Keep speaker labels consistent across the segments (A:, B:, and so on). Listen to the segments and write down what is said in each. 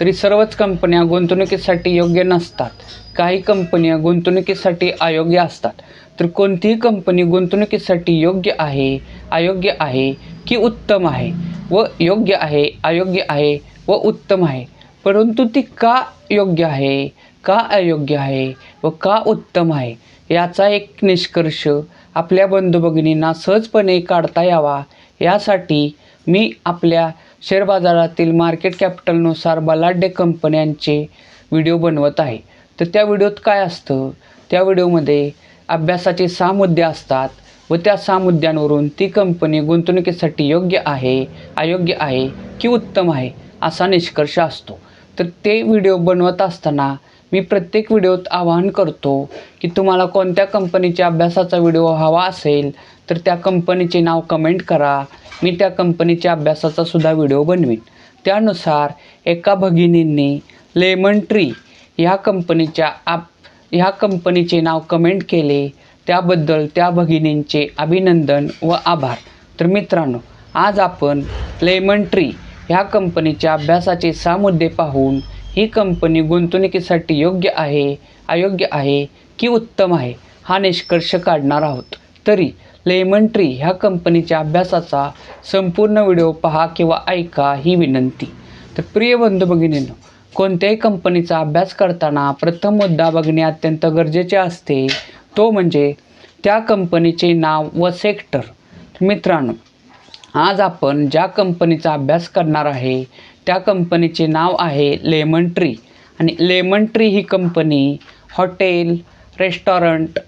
A: तरी सर्वच कंपन्या गुंतवणुकीसाठी योग्य नसतात. काही कंपन्या गुंतवणुकीसाठी अयोग्य असतात. तर कोणतीही कंपनी गुंतवणुकीसाठी योग्य आहे अयोग्य आहे की उत्तम आहे? व योग्य आहे अयोग्य आहे व उत्तम आहे. परंतु ती का योग्य आहे का अयोग्य आहे व का उत्तम आहे? याचा एक निष्कर्ष आपल्या बंधू भगिनींना सहजपणे काढता यावा. यासाठी मी आपल्या शेअर बाजारातील मार्केट कॅपिटलनुसार बलाढ्य कंपन्यांचे व्हिडिओ बनवत आहे. तर त्या व्हिडिओत काय असतं? त्या व्हिडिओमध्ये अभ्यासाचे सहा मुद्दे असतात व त्या सहा मुद्द्यांवरून ती कंपनी गुंतवणुकीसाठी योग्य आहे अयोग्य आहे की उत्तम आहे असा निष्कर्ष असतो. तर ते व्हिडिओ बनवत असताना मी प्रत्येक व्हिडिओत आवाहन करतो की तुम्हाला कोणत्या कंपनीच्या अभ्यासाचा व्हिडिओ हवा असेल तर त्या कंपनीचे नाव कमेंट करा. मी त्या कंपनीच्या अभ्यासाचा सुद्धा व्हिडिओ बनवीन. त्यानुसार एका भगिनींनी लेमन ट्री ह्या कंपनीच्या आप ह्या कंपनीचे नाव कमेंट केले. त्याबद्दल त्या भगिनींचे अभिनंदन व आभार. तर मित्रांनो आज आपण लेमन ट्री ह्या कंपनीच्या अभ्यासाचे सहा मुद्दे पाहून ही कंपनी गुंतवणुकीसाठी योग्य आहे अयोग्य आहे की उत्तम आहे हा निष्कर्ष काढणार आहोत. तरी लेमन ट्री ह्या कंपनीच्या अभ्यासाचा संपूर्ण व्हिडिओ पहा किंवा ऐका ही विनंती. तर प्रिय बंधू भगिनीनं कोणत्याही कंपनीचा अभ्यास करताना प्रथम मुद्दा बघणे अत्यंत गरजेचे असते. तो म्हणजे त्या कंपनीचे नाव व सेक्टर. मित्रांनो आज आपण ज्या कंपनीचा अभ्यास करणार आहे त्या कंपनीचे नाव आहे लेमन ट्री. आणि Lemon Tree he company hotel restaurant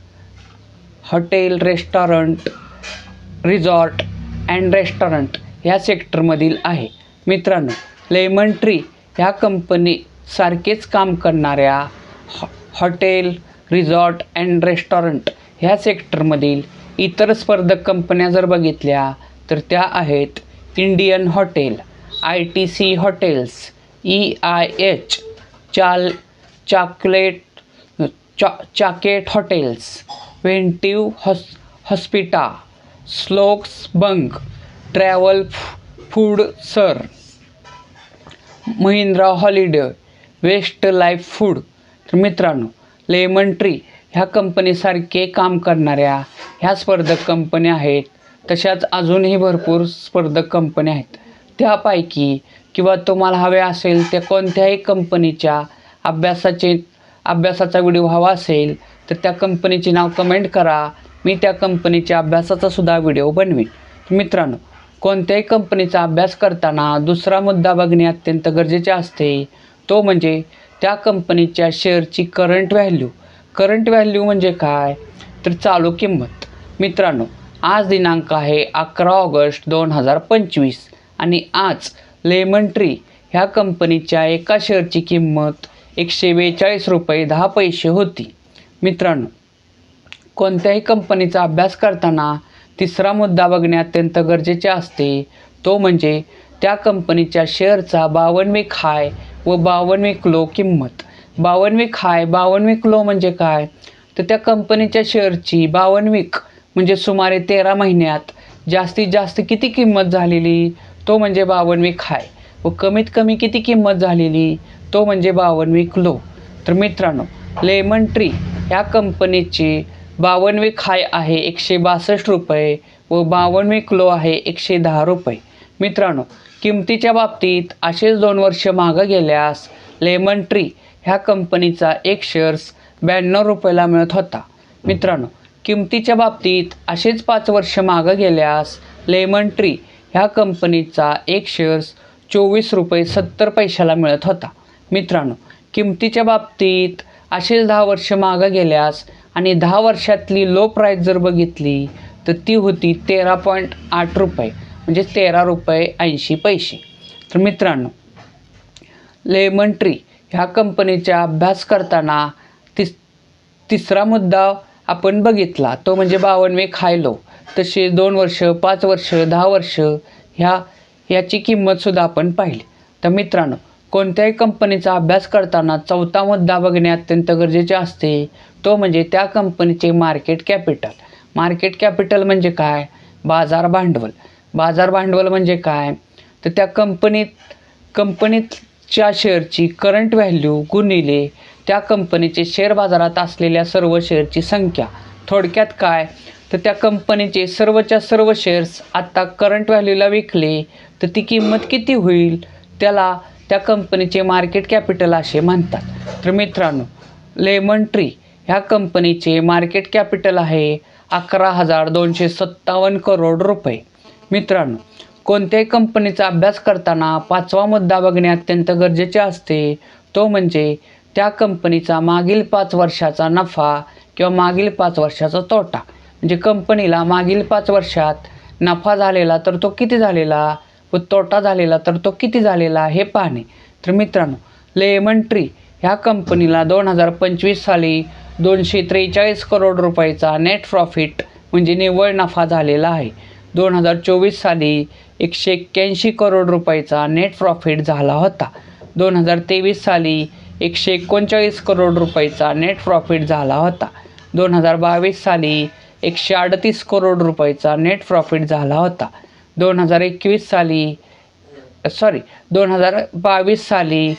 A: hotel restaurant resort and restaurant ह्या सेक्टरमधील आहे. मित्रांनो लेमन ट्री ह्या कंपनीसारखेच काम करणाऱ्या हॉ हॉटेल रिझॉर्ट अँड रेस्टॉरंट ह्या सेक्टरमधील इतर स्पर्धक कंपन्या जर बघितल्या तर त्या आहेत Indian hotel. I T C hotels E I H चाल चॉकलेट चॉ चॉकेट हॉटेल्स वेंटिव हॉस हॉस्पिटा स्लोक्स बंक travel food sir Mahindra holiday west life food. तर मित्रांनो लेमन ट्री ह्या कंपनीसारखे काम करणाऱ्या ह्या स्पर्धक कंपन्या आहेत. तशाच अजूनही भरपूर स्पर्धक कंपन्या आहेत. त्यापैकी किंवा तुम्हाला हवे असेल त्या कोणत्याही कंपनीच्या अभ्यासाचे अभ्यासाचा व्हिडिओ हवा असेल तर त्या कंपनीचे नाव कमेंट करा. मी त्या कंपनीच्या अभ्यासाचा सुद्धा व्हिडिओ बनवीन. मित्रांनो कोणत्याही कंपनीचा अभ्यास करताना दुसरा मुद्दा बघणे अत्यंत गरजेचे असते. तो म्हणजे त्या कंपनीच्या शेअरची करंट व्हॅल्यू करंट व्हॅल्यू म्हणजे काय? तर चालू किंमत. मित्रांनो आज दिनांक आहे अकरा ऑगस्ट दोन हजार पंचवीस. आणि आज लेमन ट्री ह्या कंपनीच्या एका शेअरची किंमत एकशे बेचाळीस रुपये दहा पैसे होती. मित्रांनो कोणत्याही कंपनीचा अभ्यास करताना तिसरा मुद्दा बघणे अत्यंत गरजेचे असते. तो म्हणजे त्या कंपनीच्या शेअरचा बावनवीक हाय व बावनवीक लो किंमत. बावनवीक हाय बावनवीक लो म्हणजे काय? तर त्या कंपनीच्या शेअरची बावनवीक म्हणजे सुमारे तेरा महिन्यात जास्तीत जास्त किती किंमत झालेली? तो म्हणजे बावनवीक हाय व कमीत कमी किती किंमत झालेली? तो म्हणजे बावनवीक लो तर मित्रांनो लेमन ट्री ह्या कंपनीची बावनवीक हाय आहे एकशे बासष्ट रुपये व बावनवीक लो आहे एकशे दहा रुपये. मित्रांनो किमतीच्या बाबतीत असेच दोन वर्ष मागं गेल्यास लेमन ट्री ह्या कंपनीचा एक शेअर्स ब्याण्णव रुपयाला मिळत होता. मित्रांनो किमतीच्या बाबतीत असेच पाच वर्ष मागं गेल्यास लेमन ट्री ह्या कंपनीचा एक शेअर्स चोवीस रुपये सत्तर पैशाला मिळत होता. मित्रांनो किमतीच्या बाबतीत असेच दहा वर्ष मागं गेल्यास आणि दहा वर्षातली लो प्राईस जर बघितली तर ती होती तेरा पॉईंट आठ रुपये म्हणजे तेरा रुपये ऐंशी पैसे. तर मित्रांनो लेमन ट्री ह्या कंपनीचा अभ्यास करताना तिस तिसरा मुद्दा आपण बघितला तो म्हणजे बावनवे खायलो. तसे दोन वर्ष पाच वर्ष दहा वर्ष ह्या ह्याची किंमतसुद्धा आपण पाहिली. तर मित्रांनो कोणत्याही कंपनीचा अभ्यास करताना चौथा मुद्दा बघणे अत्यंत गरजेचे असते. तो म्हणजे त्या कंपनीचे मार्केट कॅपिटल मार्केट कॅपिटल म्हणजे काय? बाजार भांडवल. बाजार भांडवल म्हणजे काय? तर त्या कंपनीत कंपनीच्या शेअरची करंट व्हॅल्यू गुणिले त्या कंपनीचे शेअर बाजारात असलेल्या सर्व शेअरची संख्या. थोडक्यात काय? तर त्या कंपनीचे सर्वच्या सर्व शेअर्स आत्ता करंट व्हॅल्यूला विकले तर ती किंमत किती होईल? त्याला त्या कंपनीचे मार्केट कॅपिटल असे म्हणतात. तर मित्रांनो लेमन ट्री ह्या कंपनीचे मार्केट कॅपिटल आहे अकरा हजार दोनशे सत्तावन्न करोड रुपये. मित्रांनो कोणत्याही कंपनीचा अभ्यास करताना पाचवा मुद्दा बघणे अत्यंत गरजेचे असते. तो म्हणजे त्या कंपनीचा मागील पाच वर्षाचा नफा किंवा मागील पाच वर्षाचा तोटा. म्हणजे कंपनीला मागील पाच वर्षात नफा झालेला तर तो किती झालेला? व तोटा झालेला तर तो किती झालेला? हे पाहणे. तर मित्रांनो लेमन ट्री ह्या कंपनीला दोन हजार पंचवीस साली दोनशे त्रेचाळीस करोड रुपयाचा नेट प्रॉफिट म्हणजे निव्वळ नफा झालेला आहे. दोन हजार चोवीस साली एकशे एक्क्याऐंशी करोड रुपयाचा नेट प्रॉफिट झाला होता. दोन हजार तेवीस साली एकशे एकोणचाळीस करोड रुपयाचा नेट प्रॉफिट झाला होता. दोन हजार बावीस साली एकशे अडतीस करोड रुपयाचा नेट प्रॉफिट झाला होता. दोन हजार एकवीस साली सॉरी दोन हजार बावीस साली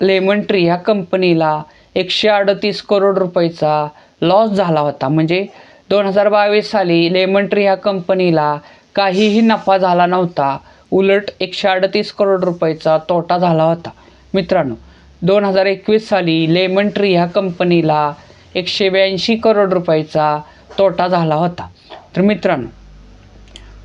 A: लेमन ट्री ह्या कंपनीला एकशे अडतीस करोड रुपयाचा लॉस झाला होता. म्हणजे दोन हजार बावीस साली लेमन ट्री ह्या कंपनीला काहीही नफा झाला नव्हता. उलट एकशे अडतीस करोड रुपयाचा तोटा झाला होता. मित्रांनो दोन हजार एकवीस साली लेमन ट्री ह्या कंपनीला एकशे ब्याऐंशी करोड रुपयाचा तोटा झाला होता. तर मित्रांनो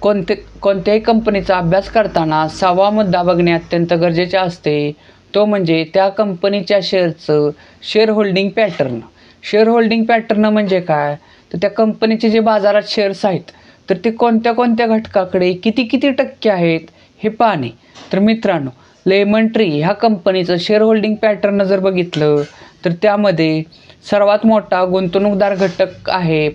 A: कोणते कोणत्याही कंपनीचा अभ्यास करताना सहावा मुद्दा बघणे अत्यंत गरजेचे असते. तो म्हणजे त्या कंपनीच्या शेअरचं share holding pattern share holding pattern म्हणजे काय? तर त्या कंपनीचे जे बाजारात शेअर्स आहेत तर ते कोणत्या कोणत्या घटकाकडे किती किती टक्के आहेत हे पाहणे. तर मित्रांनो लेमन ट्री ह्या कंपनीचं शेअर होल्डिंग पॅटर्न जर बघितलं तर त्यामध्ये सर्वात मोठा गुंतवणूकदार घटक आहे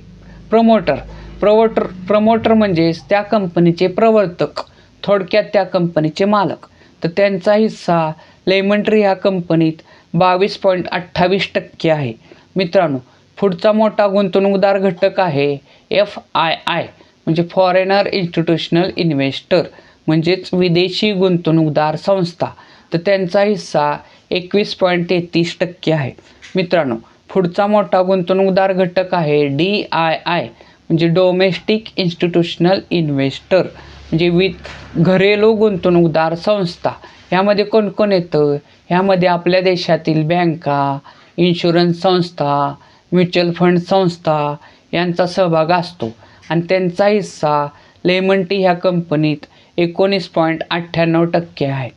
A: प्रमोटर प्रवोटर प्रमोटर म्हणजेच त्या कंपनीचे प्रवर्तक थोडक्यात त्या कंपनीचे मालक. तर त्यांचा हिस्सा लेमन ट्री ह्या कंपनीत बावीस पॉईंट अठ्ठावीस टक्के आहे. मित्रांनो पुढचा मोठा गुंतवणूकदार घटक आहे एफ आय आय म्हणजे फॉरेनर इन्स्टिट्यूशनल इन्व्हेस्टर म्हणजेच विदेशी गुंतवणूकदार संस्था. तर त्यांचा हिस्सा एकवीस पॉईंट तेहतीस टक्के आहे. मित्रांनो पुढचा मोठा गुंतवणूकदार घटक आहे डी आय आय म्हणजे डोमेस्टिक इन्स्टिट्यूशनल इन्व्हेस्टर म्हणजे विथ घरेलू गुंतवणूकदार संस्था. ह्यामध्ये कोण कोण येतं? ह्यामध्ये आपल्या देशातील बँका इन्शुरन्स संस्था म्युच्युअल फंड संस्था यांचा सहभाग असतो. आणि त्यांचा हिस्सा लेमन टी ह्या कंपनीत एकोणीस पॉईंट अठ्ठ्याण्णव टक्के आहे.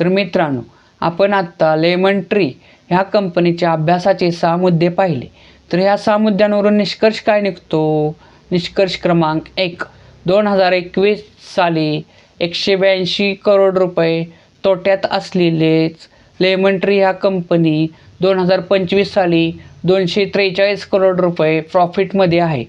A: तर मित्रांनो आपण आत्ता लेमन ट्री ह्या कंपनीच्या अभ्यासाचे सहा मुद्दे पाहिले. तर ह्या सहा मुद्द्यांवरून निष्कर्ष काय निघतो? निष्कर्ष क्रमांक एक. दोन हजार एकवीस साली एकशे ब्याऐंशी करोड रुपये तोट्यात असलेलेच लेमन ट्री ह्या कंपनी दोन हजार पंचवीस साली दोनशे त्रेचाळीस करोड रुपये प्रॉफिटमध्ये आहे.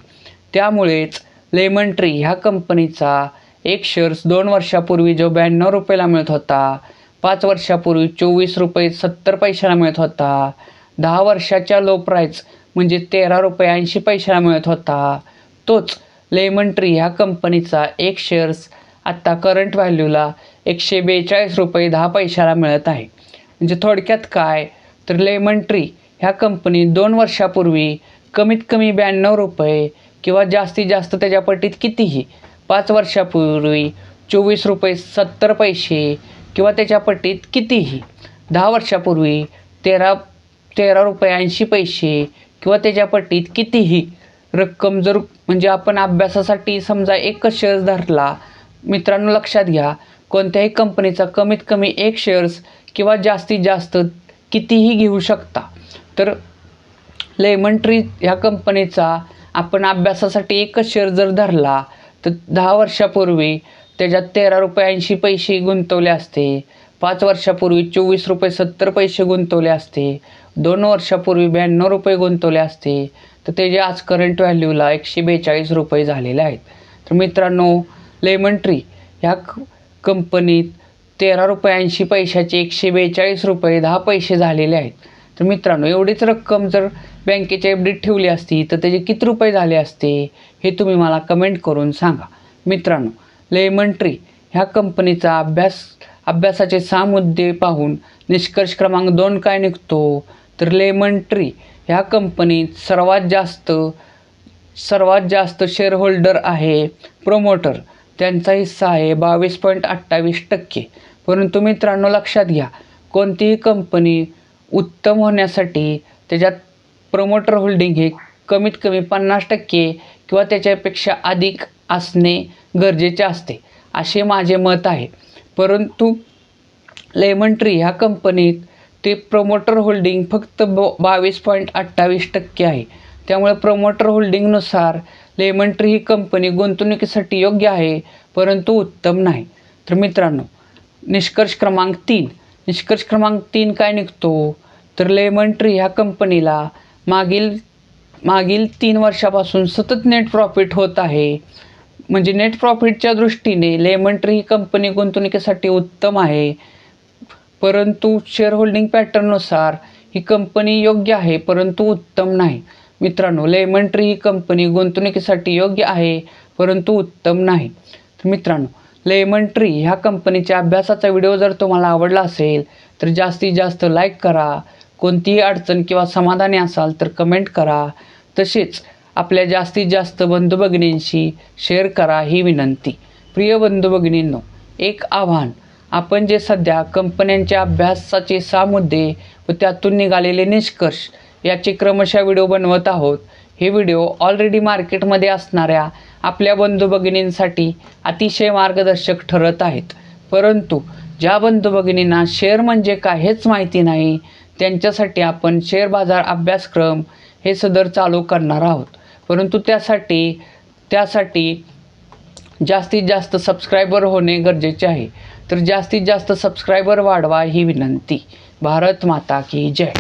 A: त्यामुळेच लेमन ट्री ह्या कंपनीचा एक शेअर्स दोन वर्षापूर्वी जो ब्याण्णव रुपयाला मिळत होता पाच वर्षापूर्वी चोवीस रुपये सत्तर पैशाला मिळत होता. दहा वर्षाच्या लो प्राईस म्हणजे तेरा रुपये ऐंशी पैशाला मिळत होता. तोच लेमन ट्री ह्या कंपनीचा एक शेअर्स आत्ता करंट व्हॅल्यूला एकशे बेचाळीस रुपये दहा पैशाला मिळत आहे. म्हणजे थोडक्यात काय? तर लेमन ट्री ह्या कंपनी दोन वर्षापूर्वी कमीत कमी ब्याण्णव रुपये किंवा जास्तीत जास्त त्याच्या पटीत कितीही पाच वर्षापूर्वी चोवीस रुपये सत्तर पैसे किंवा त्याच्या पटीत कितीही. दहा वर्षापूर्वी तेरा तेरा रुपये ऐंशी पैसे किंवा त्याच्या पटीत कितीही रक्कम जर म्हणजे आपण अभ्यासासाठी समजा एकच शेअर्स धरला मित्रांनो लक्षात घ्या कोणत्याही कंपनीचा कमीत कमी एक शेअर्स किंवा जास्तीत जास्त कितीही घेऊ शकता. तर लेमन ट्री ह्या कंपनीचा आपण अभ्यासासाठी एकच शेअर जर धरला तर दहा वर्षापूर्वी त्याच्यात तेरा रुपये ऐंशी पैसे गुंतवले असते. पाच वर्षापूर्वी चोवीस रुपये सत्तर पैसे गुंतवले असते. दोन वर्षापूर्वी ब्याण्णव रुपये गुंतवले असते. तर त्याचे आज करंट व्हॅल्यूला एकशे बेचाळीस रुपये झालेले आहेत. तर मित्रांनो लेमन ट्री ह्या क- कंपनीत तेरा रुपये ऐंशी पैशाचे एकशे बेचाळीस रुपये दहा पैसे झालेले आहेत. तर मित्रांनो एवढीच रक्कम जर बँकेच्या एफ डीत ठेवली असती तर त्याचे किती रुपये झाले असते हे तुम्ही मला कमेंट करून सांगा. मित्रांनो लेमन ट्री ह्या कंपनीचा अभ्यास अभ्यासाचे सहा मुद्दे पाहून निष्कर्ष क्रमांक दोन काय निघतो? तर लेमन ट्री ह्या कंपनीत सर्वात जास्त सर्वात जास्त शेअरहोल्डर आहे प्रोमोटर त्यांचा हिस्सा आहे बावीस पॉईंट अठ्ठावीस टक्के. परंतु मित्रांनो लक्षात घ्या कोणतीही कंपनी उत्तम होण्यासाठी त्याच्यात प्रमोटर होल्डिंग हे कमीत कमी पन्नास टक्के किंवा त्याच्यापेक्षा अधिक असणे गरजेचे असते. असे माझे मत आहे. परंतु लेमन ट्री ह्या कंपनीत ते प्रमोटर होल्डिंग फक्त ब बावीस पॉईंट अठ्ठावीस टक्के आहे. त्यामुळे प्रमोटर होल्डिंगनुसार लेमन ट्री ही कंपनी गुंतवणुकीसाठी योग्य आहे परंतु उत्तम नाही. तर मित्रांनो निष्कर्ष क्रमांक तीन. निष्कर्ष क्रमांक तीन काय निघतो? तर लेमन ट्री ह्या कंपनीला मागील मागील तीन वर्षापासून सतत नेट प्रॉफिट होत आहे. म्हणजे नेट प्रॉफिटच्या दृष्टीने लेमन ट्री ही कंपनी गुंतवणुकीसाठी उत्तम आहे. परंतु शेअर होल्डिंग पॅटर्ननुसार ही कंपनी योग्य आहे परंतु उत्तम नाही. मित्रांनो लेमन ट्री ही कंपनी गुंतवणुकीसाठी योग्य आहे परंतु उत्तम नाही. मित्रांनो लेमन ट्री ह्या कंपनीच्या अभ्यासाचा व्हिडिओ जर तुम्हाला आवडला असेल तर जास्तीत जास्त लाईक करा. कोणतीही अडचण किंवा समाधानी असाल तर कमेंट करा. तसेच आपल्या जास्तीत जास्त बंधू भगिनींशी शेअर करा ही विनंती. प्रिय बंधू भगिनींनो एक आव्हान. आपण जे सध्या कंपन्यांच्या अभ्यासाचे सहा मुद्दे व त्यातून निघालेले निष्कर्ष याचे क्रमशः व्हिडिओ बनवत आहोत. हे व्हिडिओ ऑलरेडी मार्केटमध्ये असणाऱ्या आपल्या बंधू भगिनींसाठी अतिशय मार्गदर्शक ठरत आहेत. परंतु ज्या बंधू भगिनींना शेअर म्हणजे काय हेच माहिती नाही त्यांच्यासाठी आपण शेअर बाजार अभ्यासक्रम हे सदर चालू करणार आहोत. परंतु त्यासाठी त्यासाठी जास्तीत जास्त सबस्क्रायबर होणे गरजेचे आहे. तर जास्तीत जास्त सबस्क्रायबर वाढवा ही विनंती. भारत माता की जय.